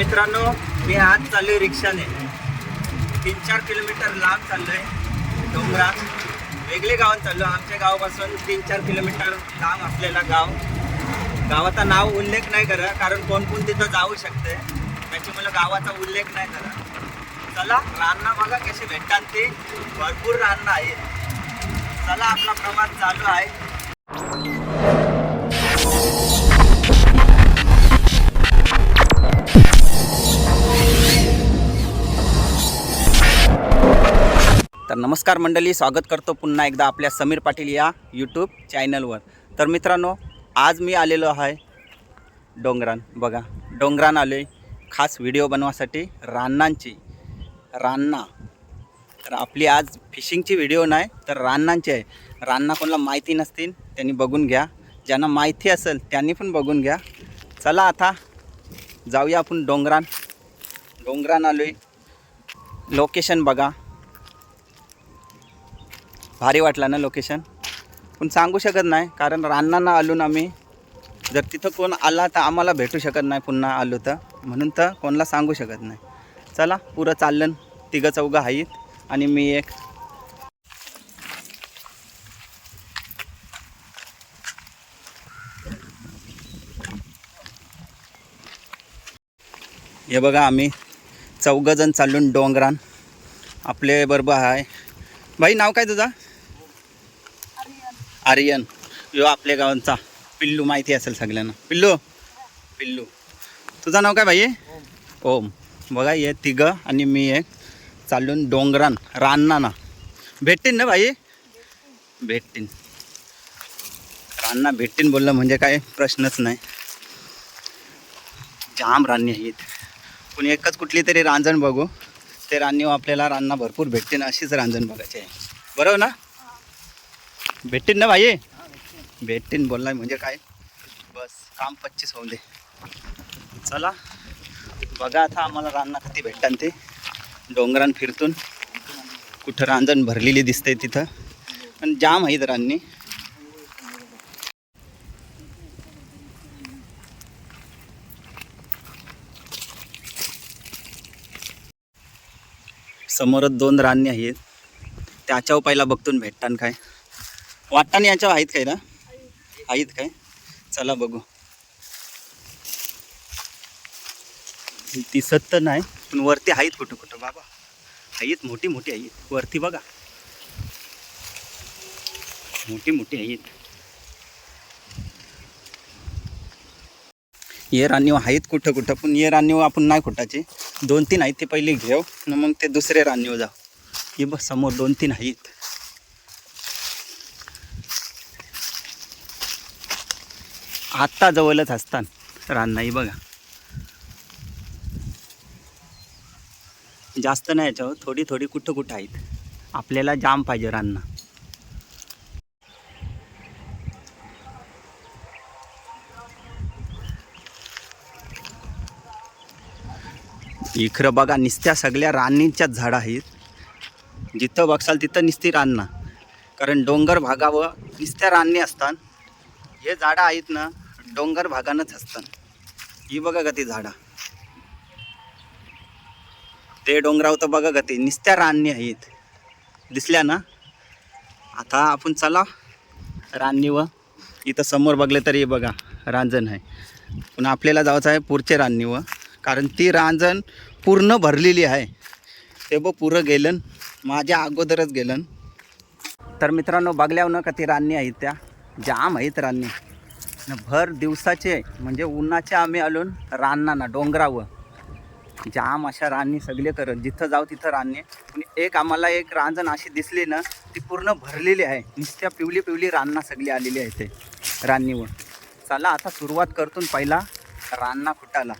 मित्रांनो मी आज चाललोय रिक्षाने. तीन चार किलोमीटर लांब चाललोय डोंगरात. वेगळे गावात चाललो. आमच्या गावापासून तीन चार किलोमीटर लांब असलेला गाव. गावाचा नाव उल्लेख नाही करा कारण कोण कोण तिथं जाऊ शकते. त्याची मला गावाचा उल्लेख नाही करा. चला रान्ना बघा कसे भेटतात ते. भरपूर रान्ना आहे चला आपला प्रवास चालू आहे. तर नमस्कार मंडळी स्वागत करतो पुन्हा एकदा आपल्या समीर पाटील या यूट्यूब चॅनलवर तर मित्रांनो आज मी आलेलो आहे डोंगरान. बघा डोंगरान आलो आहे खास व्हिडिओ बनवासाठी रान्नांची. रान्ना. तर आपली आज फिशिंगची व्हिडिओ नाही तर रान्नांची आहे. रान्ना कोणाला माहिती नसतील त्यांनी बघून घ्या. ज्यांना माहिती असेल त्यांनी पण बघून घ्या. चला आता जाऊया आपण डोंगरान. डोंगरान आलो आहे लोकेशन बघा. भारी वाटलं ना लोकेशन पण सांगू शकत नाही कारण रान्नांना आलून आम्ही जर तिथं कोण आला तर आम्हाला भेटू शकत नाही पुन्हा आलो तर. म्हणून तर कोणाला सांगू शकत नाही. चला पुरं चाललं. तिघं चौघं आहेत आणि मी एक. हे बघा आम्ही. चौघजण चालून डोंगरान. आपले बरोबर आहे भाई नाव काय तुझा? आर्यन. यो आपल्या गावांचा. पिल्लू माहिती असेल सगळ्यांना. पिल्लू. पिल्लू. तुझं नाव काय भाई ओम. बघा हे तिघं आणि मी एक. चालून डोंगरान रान्नाना. भेटतीन ना भाई भेटतीन. रान्ना भेटतीन बोललं म्हणजे काय? प्रश्नच नाही. जाम रान्नी आहेत. पण एकच कुठली तरी रांजण बघू. ते रान्नी आपल्याला रान्ना भरपूर भेटतील अशीच रांजण बघायची आहे. बरोबर ना? भेटतील ना भाई. भेटतील बोलणार म्हणजे काय? बस काम पच्चीस होऊ दे. चला. बघा आता आम्हाला रान्ना किती भेटतात ते. डोंगरान फिरतून. कुठं रांजण भरलेली दिसते तिथं. पण जाम आहेत रान्नी. समोरच दोन रान्नी आहेत. त्याच्यावर पहिला बघतून भेटतान काय? वाटताना याच्यावर आहेत काय ना? आहेत काय? चला बघू. दिसत तर नाही पण वरती आहेत कुठं कुठं बाबा. आहेत मोठी मोठी आहेत. वरती बघा. मोठी मोठी आहेत. ये रान्नीव आहेत कुठं कुठं पण ये रान्नीव आपण नाही कुठाचे. दोन तीन आहेत ते पहिले घेऊ न मग ते दुसरे रान्नीव जाऊ. हे बस समोर दोन तीन आहेत. आत्ता जवळच असतात रान्नाई बघा. जास्त नाही याच्यावर थोडी थोडी कुठं कुठं आहेत. आपल्याला जाम पाहिजे रानना. इकडं बघा निस्त्या सगळ्या रान्नींच्याच झाडं आहेत. जिथं बघसाल तिथं निस्ती रानना. कारण डोंगर भागावर निस्त्या राननी असतात हे झाडं आहेत ना डोंगर भागानंच असतं. ही बघा का ती झाडं. ते डोंगरावर तर बघा का ते निस्त्या रान्नी आहेत. दिसल्या ना? आता आपण चला रान्नीवर इथं समोर बघले तरी बघा रांजण आहे. पण आपल्याला जायचं आहे पुढचे व कारण ती रांजण पूर्ण भरलेली आहे. ते बघ पुरं गेलं माझ्या अगोदरच गेलं तर मित्रांनो बघल्यावर ना का ती रान्नी आहेत त्या? जाम आहेत रानणी. भर दिवसाचे म्हणजे उन्हाचे आम्ही आलो रान्ना ना डोंगरावर. जाम अशा रान्नी सगळे करत जिथं जाऊ तिथं रानने. एक आम्हाला एक रांजण अशी दिसली ना ती पूर्ण भरलेली आहे. नुसत्या पिवली पिवली रान्ना सगळी आलेली आहे ते रान्नीवर. चला आता सुरुवात करतून पहिला रान्ना फुटाला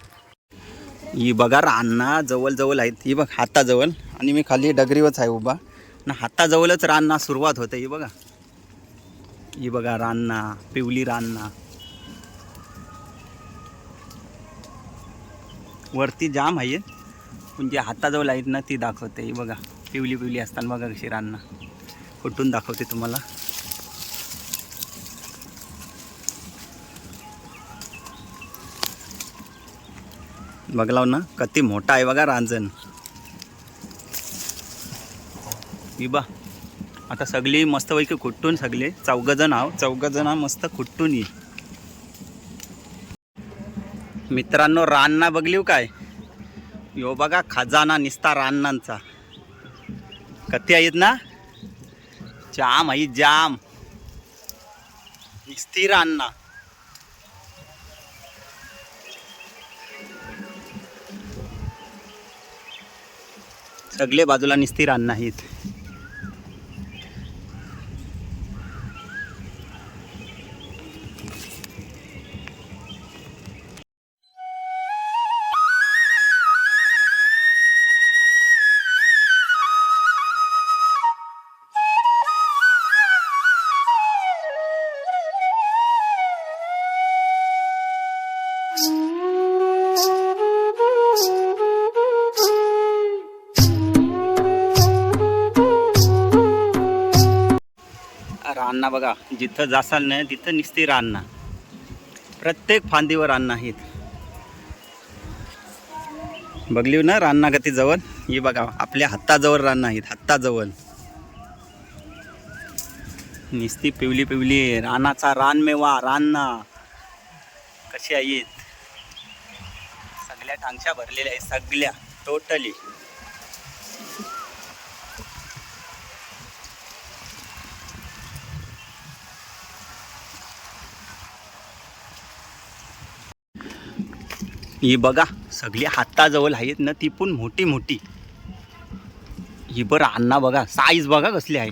ही बघा रानना जवळजवळ आहेत. ही बघ हाताजवळ. आणि मी खाली डगरीवरच आहे उभा. ना हाताजवळच रान्ना सुरुवात होते. ही बघा. ही बघा रानना पिवली रानना. वरती जाम आहे. पण जे हाताजवळ आहेत ना ती दाखवते. ही बघा पिवली पिवली असताना बघा कशी रानना कुठून दाखवते तुम्हाला. बघलाव ना कती मोठा आहे बघा रांजण. ही बा आता सगळी मस्तपैकी खुट्टून सगळे. चौघजण आहो चौघजण मस्त खुट्टून ये. मित्रांनो रानना बघलीव काय? यो बघा खजाना निसता रानांचा कथी आहेत ना? जाम आई जाम. निस्ती रान्ना. सगळे बाजूला निस्ती रान आहेत. अन्ना बघा जिथं जासाल नाही तिथं निस्तीर रान्ना प्रत्येक फांदीवर रान आहेत. बघली ना रान्ना गती जवळ? ही बघा आपल्या हाताजवळ रान आहेत हाताजवळ. निस्ती पिवली पिवली रानाचा रानमेवा रान्ना कशी आहेत? सगळ्या टांगशा भरलेल्या आहेत सगळ्या टोटली ही बघा सगळी हाताजवळ आहेत ना ती पण मोठी मोठी. ही बरं अण्णा बघा साईज बघा कसली आहे.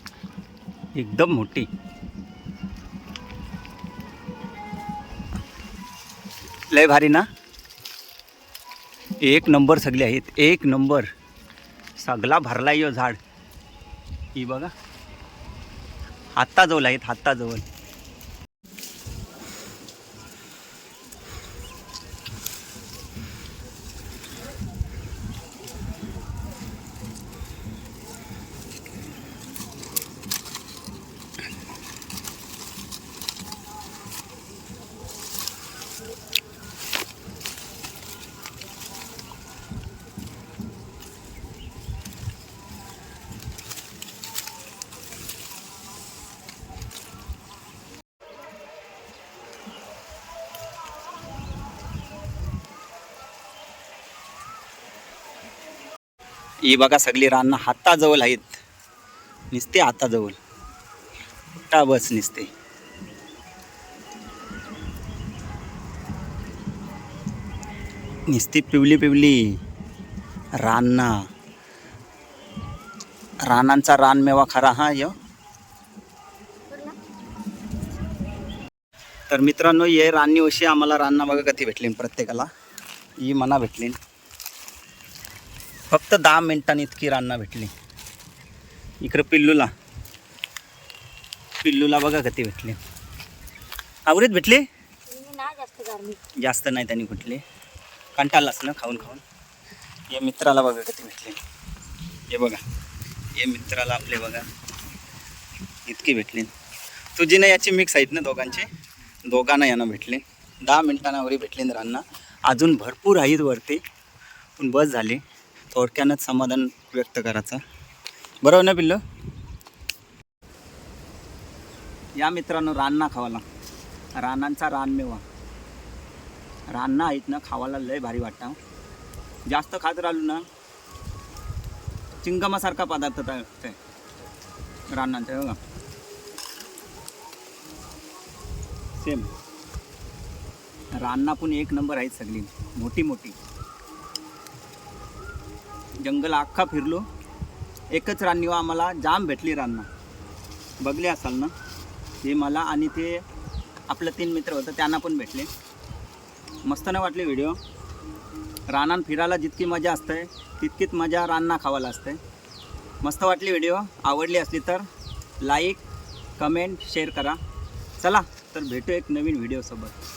एकदम मोठी. लय भारी ना? एक नंबर सगळे आहेत एक नंबर. सगळा भरला यो झाड. ही बघा. हाताजवळ आहेत हाताजवळ. ही बघा सगळी रानं हाताजवळ आहेत. निसते हाताजवळ. मोठा बस निसते. निसती पिवली पिवली रान्ना. रानांचा रानमेवा खरा हा य. तर मित्रांनो ये राननी उशी आम्हाला रान्ना बघा कधी भेटली प्रत्येकाला. ही मना भेटली. फक्त दहा मिनिटांनी इतकी रान्ना भेटली. इकडं पिल्लूला. पिल्लूला बघा कधी भेटली. आवरीत भेटली? जास्त गारमी. जास्त नाही त्यांनी कुठली. कंटाळलाच ना खाऊन खाऊन. या मित्राला बघा कधी भेटले. हे बघा. हे मित्राला आपले बघा. इतकी भेटली. तुझी ना याची मिक्स आहेत ना दोघांचे? दोघांना यांना भेटले. दहा मिनिटांना वरी भेटले ना रांना अजून भरपूर आहेत वरती. पण बस झाली. थोडक्यानंच समाधान व्यक्त करायचं. बरोबर ना पिल्लं? या मित्रांनो रान्ना खावाला. रानांचा रानमेवा रान्ना आहेत ना खावाला लय भारी वाटतं हो. जास्त खात राहिलो ना चिंगमासारखा पदार्थ तर ते रानांचा हो बघा. सेम रान्ना पण एक नंबर आहेत सगळी मोठी मोठी जंगल अख्खा फिरलो. एकच राननिवा आम्हाला जाम भेटली रान्ना. बघले असाल ना? हे मला आणि ते आपलं तीन मित्र होतं त्यांना पण भेटले. मस्त नाही वाटले व्हिडिओ रानान फिरायला जितकी मजा असते तितकीच मजा रानना खावायला असते मस्त वाटली व्हिडिओ आवडली असली तर लाईक कमेंट शेअर करा. चला तर भेटू एक नवीन व्हिडिओसोबत